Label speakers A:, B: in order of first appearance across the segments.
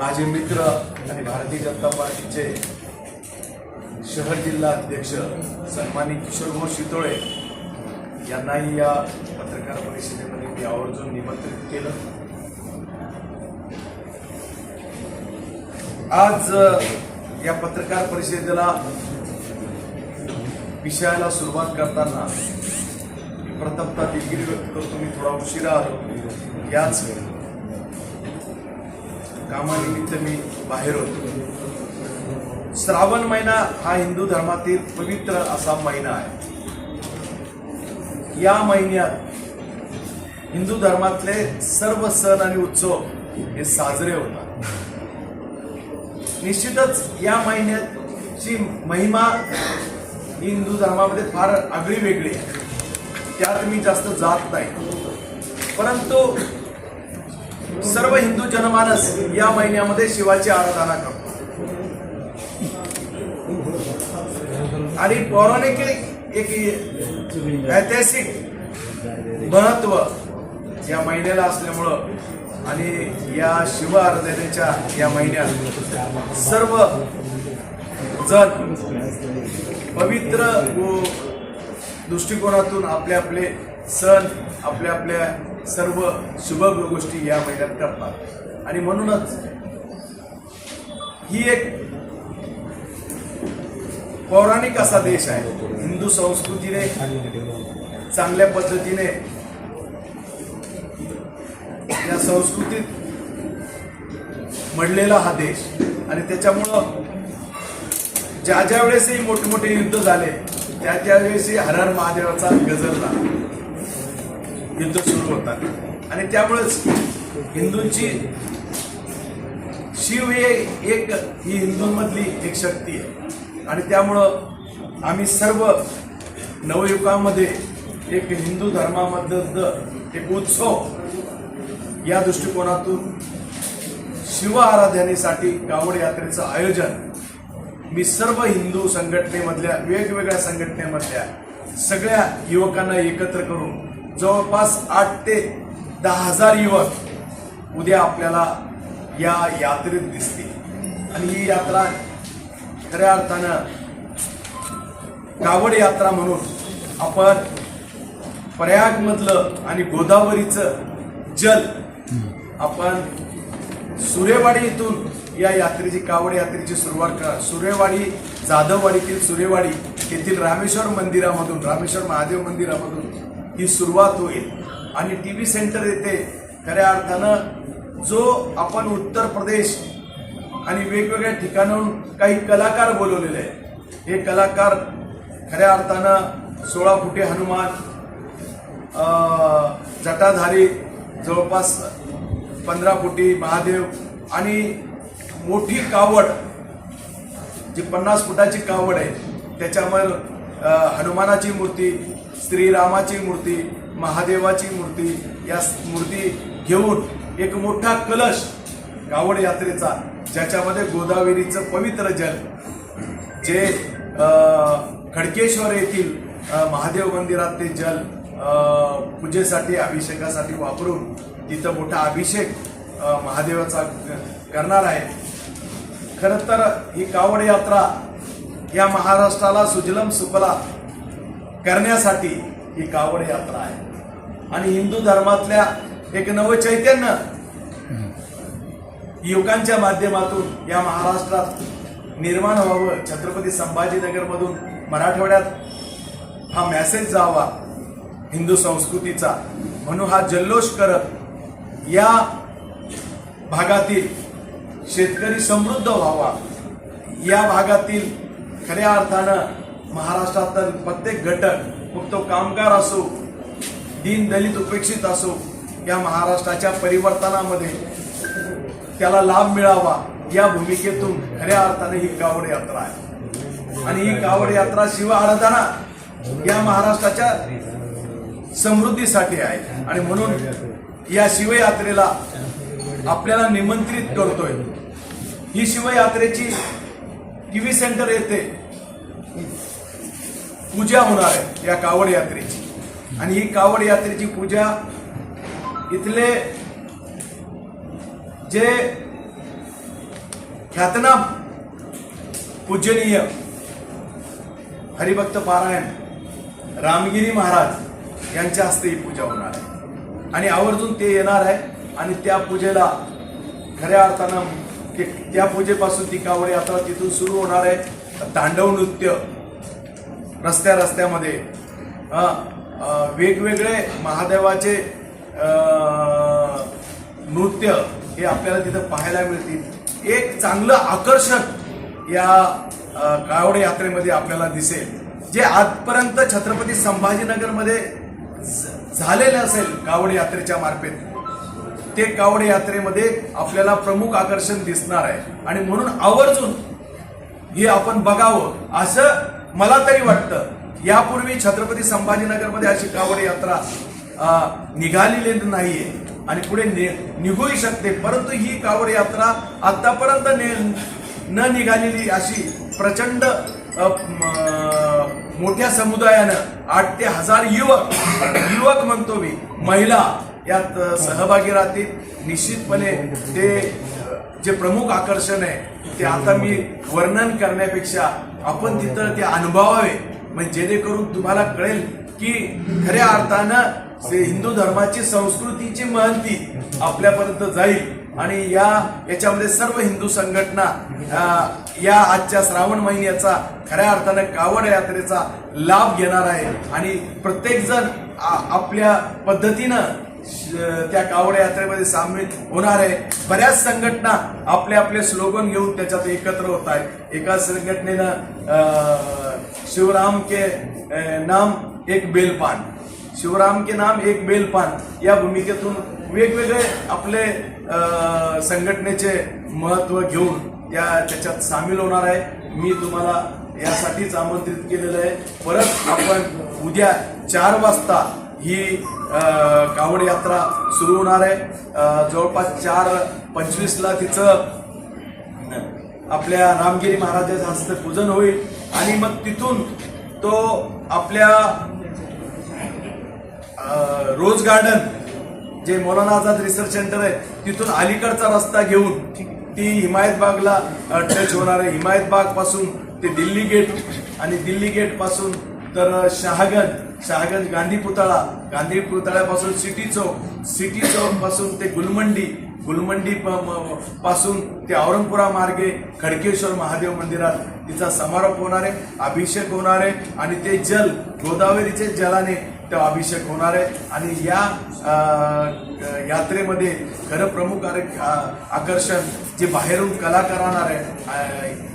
A: माझे मित्र आणि भारतीय जनता पार्टीचे शहर जिल्हा अध्यक्ष सन्मानित किशोरभाऊ शितोळे यांनाही या पत्रकार परिषदेमध्ये मी आवर्जून निमंत्रित केलं. आज या पत्रकार परिषदेला विषयाला सुरुवात करताना मी प्रथमतः दिलगिरी व्यक्त करतो. मी थोडा उशिरा आलो. याच कामानिमित्त मी बाहेर होतो. श्रावण महिना हा हिंदू धर्मातील पवित्र असा महिना आहे. या महिन्यात हिंदू धर्मातले सर्व सण आणि उत्सव हे साजरे होतात. निश्चितच या महिन्याची महिमा ही हिंदू धर्मामध्ये फार आगळी वेगळी आहे. त्यात मी जास्त जात नाही. परंतु सर्व हिंदू जनमानस या महिन्यामध्ये शिवाची आराधना करतो. आणि पौराणिक एक ऐतिहासिक महत्त्व या महिन्याला असल्यामुळं आणि या शिव आराधनेच्या या महिन्यात सर्व जण पवित्र व दृष्टिकोनातून आपले आपले सण आपल्या आपल्या सर्व शुभ गोष्टी या महिन्यात करतात. आणि म्हणूनच ही एक पौराणिक असा देश आहे. हिंदू संस्कृतीने चांगल्या पद्धतीने या संस्कृतीत मडलेला हा देश. आणि त्याच्यामुळं ज्या ज्या वेळेसही मोठमोठे युद्ध झाले त्या त्यावेळेसही हर हर महादेवाचा गजरला युद्ध सुरू होतात. आणि त्यामुळेच हिंदूंची शिव हे एक ही हिंदूंमधली एक शक्ती आहे. आणि त्यामुळं आम्ही सर्व नवयुगामध्ये एक हिंदू धर्मामधलं एक उत्सव या दृष्टिकोनातून शिव आराधनेसाठी गावड यात्रेचं आयोजन मी सर्व हिंदू संघटनेमधल्या वेगवेगळ्या संघटनेमधल्या सगळ्या युवकांना एकत्र करून जवळपास आठ ते दहा हजार युवक उद्या आपल्याला या यात्रेत दिसतील. आणि ही यात्रा खऱ्या अर्थानं कावड यात्रा म्हणून आपण प्रयागमधलं आणि गोदावरीचं जल आपण सुरेवाडी इथून या यात्रेची कावड यात्रेची सुरुवात करा. सुरेवाडी जाधववाडीतील सुरेवाडी येथील रामेश्वर मंदिरामधून रामेश्वर महादेव मंदिरामधून ही सुरुवात होईल. आणि टी व्ही सेंटर येथे खऱ्या अर्थानं जो आपण उत्तर प्रदेश आणि वेगवेगळ्या ठिकाणाहून काही कलाकार बोलवलेले आहेत. हे कलाकार खऱ्या अर्थानं सोळा फुटे हनुमान जटाधारी जवळपास पंधरा फुटी महादेव आणि मोठी कावड जी पन्नास फुटाची कावड आहे त्याच्यावर हनुमानाची मूर्ती श्रीरामाची मूर्ती महादेवाची मूर्ती या मूर्ती घेऊन एक मोठा कलश कावड यात्रेचा ज्याच्यामध्ये गोदावरीचं पवित्र जल जे खडकेश्वर येथील महादेव मंदिरात ते जल पूजेसाठी अभिषेकासाठी वापरून तिथं मोठा अभिषेक महादेवाचा करणार आहे. खरं तर ही कावड यात्रा या महाराष्ट्राला सुजलम सुफला करण्यासाठी ही कावड यात्रा आहे. आणि हिंदू धर्मातल्या एक नव चैतन्य युवकांच्या माध्यमातून या महाराष्ट्रात निर्माण व्हावं. छत्रपती संभाजीनगरमधून मराठवाड्यात हा मेसेज जावा. हिंदू संस्कृतीचा. म्हणून हा जल्लोष करत या भागातील शेतकरी समृद्ध व्हावा. या भागातील खऱ्या अर्थानं महाराष्ट्रातील प्रत्येक घटक मग तो कामगार असो दीन दलित उपेक्षित असो या महाराष्ट्राच्या परिवर्तनामध्ये त्याला लाभ मिळावा या भूमिकेतून खऱ्या अर्थाने ही कावड यात्रा आहे. आणि ही कावड यात्रा शिव आराधना या महाराष्ट्राच्या समृद्धीसाठी आहे. आणि म्हणून या शिवयात्रेला आपल्याला निमंत्रित करतोय. ही शिवयात्रेची टीव्ही सेंटर येथे पूजा होणार आहे या कावड यात्रेची. आणि ही कावड यात्रेची पूजा इथले जे ख्यातनाम पूजनीय हरिभक्त पारायण रामगिरी महाराज यांच्या हस्ते ही पूजा होणार आहे. आणि आवर्जून ते येणार आहे आणि त्या पूजेला खऱ्या अर्थानं त्या पूजेपासून ती कावड यात्रा तिथून सुरू होणार आहे. तांडव नृत्य रस्त्या रस्त्यामध्ये वेगवेगळे महादेवाचे नृत्य हे आपल्याला तिथं पाहायला मिळतील. एक चांगलं आकर्षण या कावडे यात्रेमध्ये आपल्याला दिसेल. जे आजपर्यंत छत्रपती संभाजीनगरमध्ये झालेलं असेल कावड यात्रेच्या मार्फत ते कावड यात्रेमध्ये आपल्याला प्रमुख आकर्षण दिसणार आहे. आणि म्हणून आवर्जून हे आपण बघावं. असं मला तरी वाटतं. यापूर्वी छत्रपती संभाजीनगरमध्ये अशी कावड यात्रा निघालेली नाहीये. आणि पुढे नि- निघूही शकते. परंतु ही कावड यात्रा आतापर्यंत नि- न निघालेली अशी प्रचंड मोठ्या समुदायानं आठ ते हजार युवक युवक म्हणतो मी महिला यात सहभागी राहतील. निश्चितपणे ते जे प्रमुख आकर्षण आहे ते आता मी वर्णन करण्यापेक्षा आपण तिथं ते अनुभवावे. म्हणजे जेणेकरून तुम्हाला कळेल की खऱ्या अर्थानं हिंदू धर्माची संस्कृतीची महंती आपल्यापर्यंत जाईल. आणि या याच्यामध्ये सर्व हिंदू संघटना या आजच्या श्रावण महिन्याचा खऱ्या अर्थानं कावड यात्रेचा लाभ घेणार आहे. आणि प्रत्येक जण आपल्या पद्धतीनं त्या कावड यात्रेमध्ये सामील होणार आहे. बऱ्याच संघटना आपले आपले स्लोगन घेऊन त्याच्यात एकत्र होत आहेत. एका संघटनेनं अं, शिवराम के नाम एक बेलपान. शिवराम के नाम एक बेलपान या भूमिकेतून वेगवेगळे आपले संघटनेचे महत्त्व घेऊन त्या त्याच्यात सामील होणार आहे. मी तुम्हाला यासाठीच आमंत्रित केलेलं आहे. परत आपण उद्या चार वाजता ही कावड यात्रा सुरू होणार आहे. जवळपास चार पंचवीसला तिचं आपल्या रामगिरी महाराजाच्या हस्ते पूजन होईल. आणि मग तिथून तो आपल्या रोज गार्डन जे मौलाना आझाद रिसर्च सेंटर आहे तिथून अलीकडचा रस्ता घेऊन ती हिमायत बागला टच होणार आहे. हिमायत बागपासून ते दिल्ली गेट आणि दिल्ली गेटपासून तर शहागंज शहागंज गांधी पुतळा गांधी पुतळ्यापासून सिटी चौक सिटी चौकपासून ते गुलमंडी गुलमंडी प- पासून ते औरंगपुरा मार्गे खडकेश्वर महादेव मंदिरात तिचा समारोप होणार आहे अभिषेक होणार आहे आणि ते जल गोदावरीचे जलाने तो अभिषेक होणार आहे. आणि या यात्रेमध्ये खरं प्रमुख आकर्षण जे बाहेरून कलाकार आणणार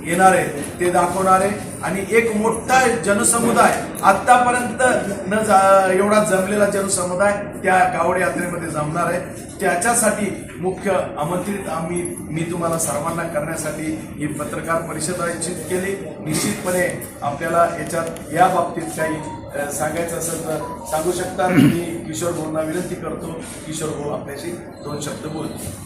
A: येणार आहे ते दाखवणारे आणि एक मोठा जनसमुदाय आतापर्यंत न जा- एवढा जमलेला जनसमुदाय त्या गावड यात्रेमध्ये जमणार आहे. त्याच्यासाठी मुख्य आमंत्रित आम्ही मी तुम्हाला सर्वांना करण्यासाठी ही पत्रकार परिषद आयोजित केली. निश्चितपणे आपल्याला याच्यात या बाबतीत काही सांगायचं असेल तर सांगू शकता. की किशोर भाऊंना विनंती करतो. किशोर भाऊ आपल्याशी. दोन शब्द बोलतो